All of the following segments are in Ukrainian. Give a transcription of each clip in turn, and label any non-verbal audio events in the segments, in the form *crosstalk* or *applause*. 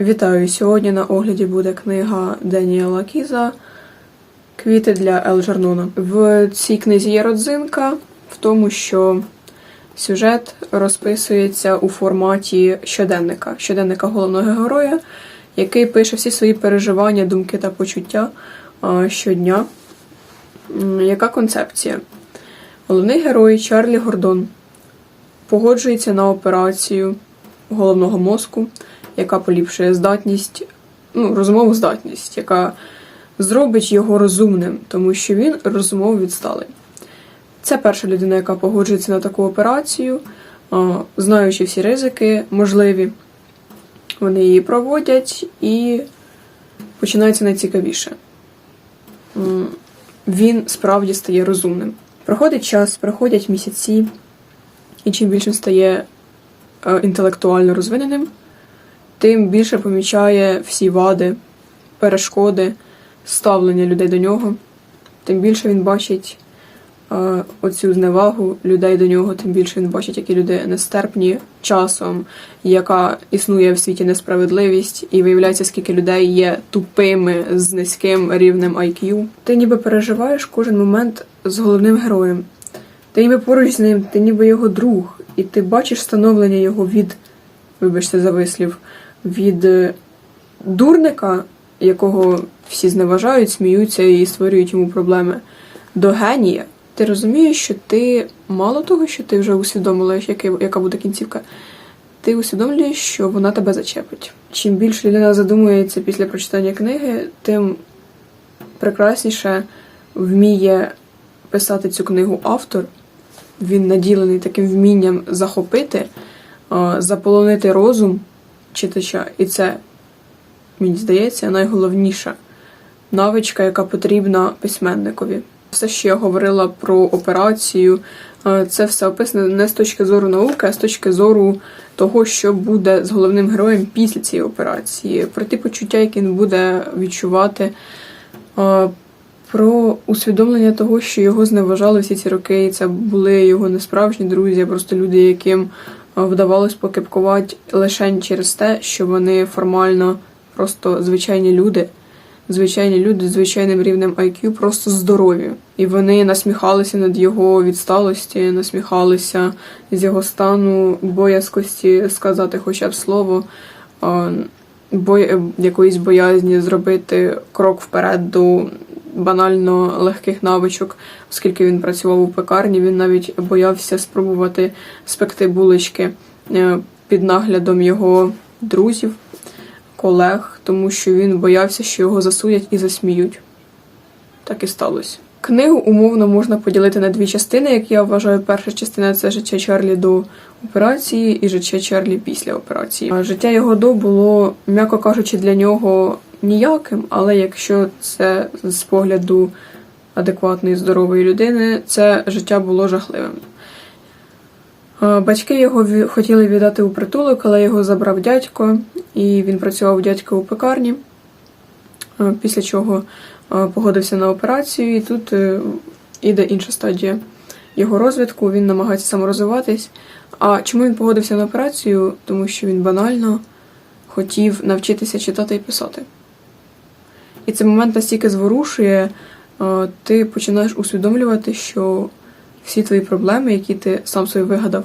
Вітаю! Сьогодні на огляді буде книга Деніела Кіза Квіти для Елджернона. В цій книзі є родзинка в тому, що сюжет розписується у форматі щоденника, щоденника головного героя, який пише всі свої переживання, думки та почуття щодня. Яка концепція? Головний герой Чарлі Гордон погоджується на операцію головного мозку, яка поліпшує здатність, ну, розумову здатність, яка зробить його розумним, тому що він розумово відсталий. Це перша людина, яка погоджується на таку операцію, знаючи всі ризики можливі. Вони її проводять і починається найцікавіше. Він справді стає розумним. Проходить час, проходять місяці, і чим більше стає е, інтелектуально розвиненим, тим більше помічає всі вади, перешкоди, ставлення людей до нього, тим більше він бачить е, оцю зневагу людей до нього, тим більше він бачить, які люди нестерпні часом, яка існує в світі несправедливість, і виявляється, скільки людей є тупими з низьким рівнем IQ. Ти ніби переживаєш кожен момент з головним героєм. Ти ніби поруч з ним, ти ніби його друг, і ти бачиш становлення його від, вибачте за вислів, від е, дурника, якого всі зневажають, сміються і створюють йому проблеми, до генія. Ти розумієш, що ти мало того, що ти вже усвідомила, яка буде кінцівка, ти усвідомлюєш, що вона тебе зачепить. Чим більше людина задумується після прочитання книги, тим прекрасніше вміє писати цю книгу автор. Він наділений таким вмінням захопити, заполонити розум читача. І це, мені здається, найголовніша навичка, яка потрібна письменникові. Все, що я говорила про операцію, е, це все описано не з точки зору науки, а з точки зору того, що буде з головним героєм після цієї операції, про ті почуття, які він буде відчувати, е, про усвідомлення того, що його зневажали всі ці роки, і це були його несправжні друзі, а просто люди, яким вдавалось покипкувати лише через те, що вони формально просто звичайні люди звичайні люди з звичайним рівнем IQ просто здорові. І вони насміхалися над його відсталості, насміхалися з його стану боязкості сказати хоча б слово, а, бой... якоїсь боязні зробити крок вперед до банально легких навичок, оскільки він працював у пекарні, він навіть боявся спробувати спекти булочки е, під наглядом його друзів колег, тому що він боявся, що його засудять і засміють. Так і сталося. Книгу умовно можна поділити на дві частини, як я вважаю. Перша частина це життя Чарлі до операції і життя Чарлі після операції. Життя його до було, м'яко кажучи, для нього ніяким, але якщо це з погляду адекватної здорової людини, це життя було жахливим. Е, Батьки його хотіли віддати у притулок, але його забрав дядько, і він працював у дядька у пекарні. Е, Після чого е, погодився на операцію, і тут іде інша стадія його розвитку. Він намагається саморозвиватись. А чому він погодився на операцію? Тому що він банально хотів навчитися читати і писати. І цей момент настільки зворушує, е, ти починаєш усвідомлювати, що всі твої проблеми, які ти сам собі вигадав,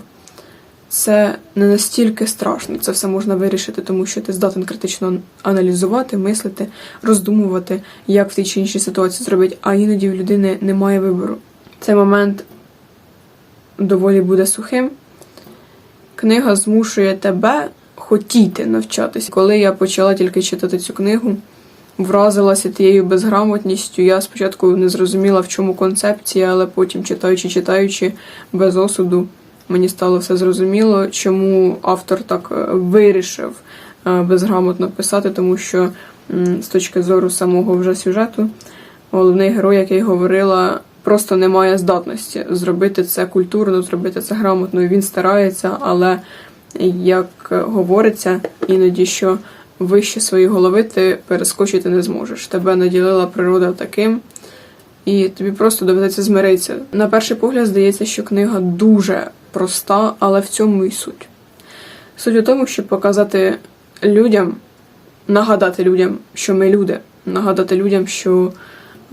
це не настільки страшно. Це все можна вирішити, тому що ти здатен критично аналізувати, мислити, роздумувати, як в тій чи іншій ситуації зробити, а іноді в людини немає вибору. Цей момент доволі буде сухим. Книга змушує тебе хотіти навчатися. Коли я почала тільки читати цю книгу, вразилася тією безграмотністю. Я спочатку не зрозуміла, в чому концепція, але потім, читаючи, читаючи без осуду, мені стало все зрозуміло, чому автор так е, вирішив е, безграмотно писати, тому що з точки зору самого вже сюжету, головний герой, як я й говорила, просто не має здатності зробити це культурно, зробити це грамотно. Він старається, але як говориться іноді, що вище своєї голови ти перескочити не зможеш. Тебе наділила природа таким, і тобі просто доведеться змиритися. На перший погляд здається, що книга дуже проста, але в цьому і суть. Суть у тому, щоб показати людям, нагадати людям, що ми люди, нагадати людям, що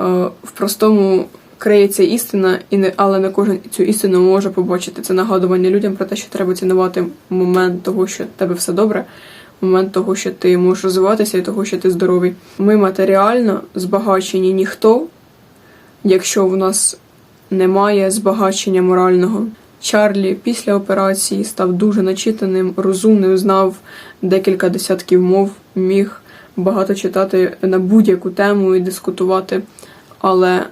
е, в простому криється істина, і не, але не кожен цю істину може побачити. Це нагадування людям про те, що треба цінувати момент того, що в тебе все добре, момент того, що ти можеш розвиватися, і того, що ти здоровий. Ми матеріально збагачені ніхто, якщо в нас немає збагачення морального. Чарлі після операції став дуже начитаним, розумним, знав декілька десятків мов, міг багато читати на будь-яку тему і дискутувати, але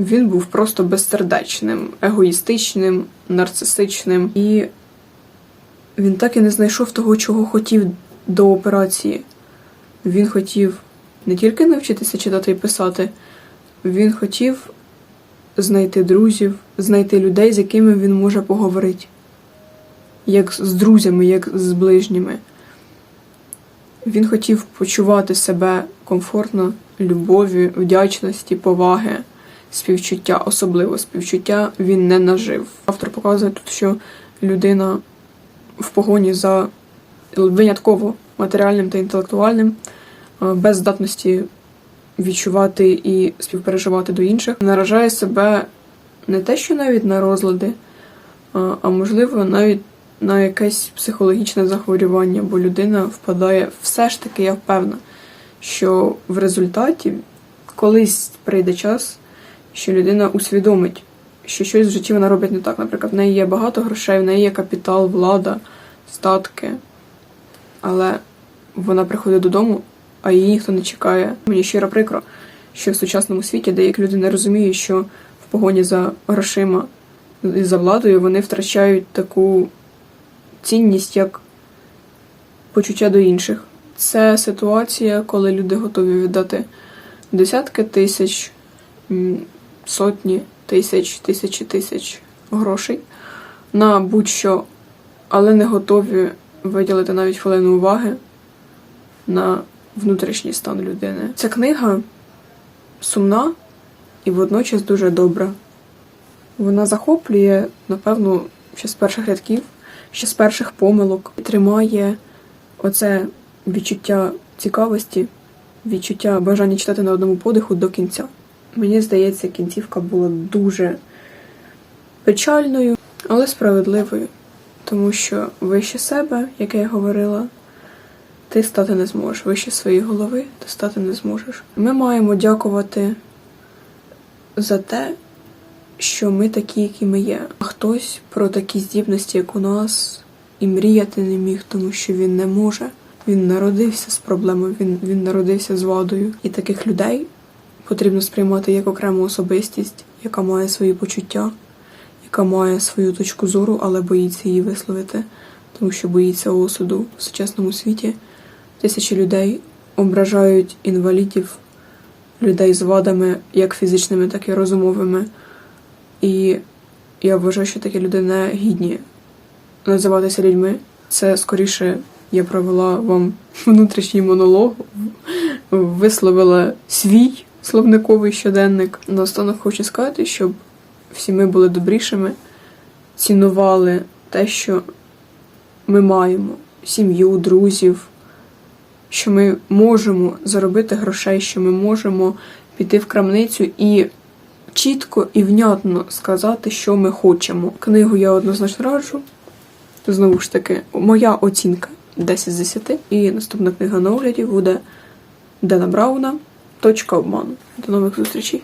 він був просто безсердечним, егоїстичним, нарцисичним, і він так і не знайшов того, чого хотів до операції. Він хотів не тільки навчитися читати і писати, він хотів знайти друзів, знайти людей, з якими він може поговорити. Як з друзями, як з ближніми. Він хотів почувати себе комфортно, любові, вдячності, поваги, співчуття, особливо співчуття він не нажив. Автор показує тут, що людина в погоні за винятково матеріальним та інтелектуальним, е, без здатності відчувати і співпереживати до інших, наражає себе не те, що навіть на розлади, а, а можливо, навіть на якесь психологічне захворювання, бо людина впадає все ж таки, я впевнена, що в результаті колись прийде час, що людина усвідомить, що щось в житті вона робить не так. Наприклад, в неї є багато грошей, в неї є капітал, влада, статки, але вона приходить додому, а її ніхто не чекає. Мені щиро прикро, що в сучасному світі деякі люди не розуміють, що в погоні за грошима і за владою вони втрачають таку цінність, як почуття до інших. Це ситуація, коли люди готові віддати десятки тисяч, сотні тисяч, тисячі тисяч грошей на будь-що, але не готові виділити навіть хвилину уваги на внутрішній стан людини. Ця книга сумна і водночас дуже добра. Вона захоплює, напевно, ще з перших рядків, ще з перших помилок, тримає оце відчуття цікавості, відчуття бажання читати на одному подиху до кінця. Мені здається, кінцівка була дуже печальною, але справедливою, тому що вище себе, як я говорила, ти стати не зможеш. Вище своєї голови ти стати не зможеш. Ми маємо дякувати за те, що ми такі, які ми є. А хтось про такі здібності, як у нас, і мріяти не міг, тому що він не може. Він народився з проблемою, він, він народився з вадою. І таких людей потрібно сприймати як окрему особистість, яка має свої почуття, яка має свою точку зору, але боїться її висловити, тому що боїться осуду в сучасному світі. Тисячі людей ображають інвалідів, людей з вадами, як фізичними, так і розумовими. І я вважаю, що такі люди не гідні називатися людьми. Це скоріше я провела вам *laughs* внутрішній монолог, висловила свій словниковий щоденник. Наостанок хочу сказати, щоб всі ми були добрішими, цінували те, що ми маємо: сім'ю, друзів, що ми можемо заробити грошей, що ми можемо піти в крамницю і чітко і внятно сказати, що ми хочемо. Книгу я однозначно раджу. Знову ж таки, моя оцінка 10 з 10. І наступна книга на огляді буде Дена Брауна. Точка обману. До нових зустрічей.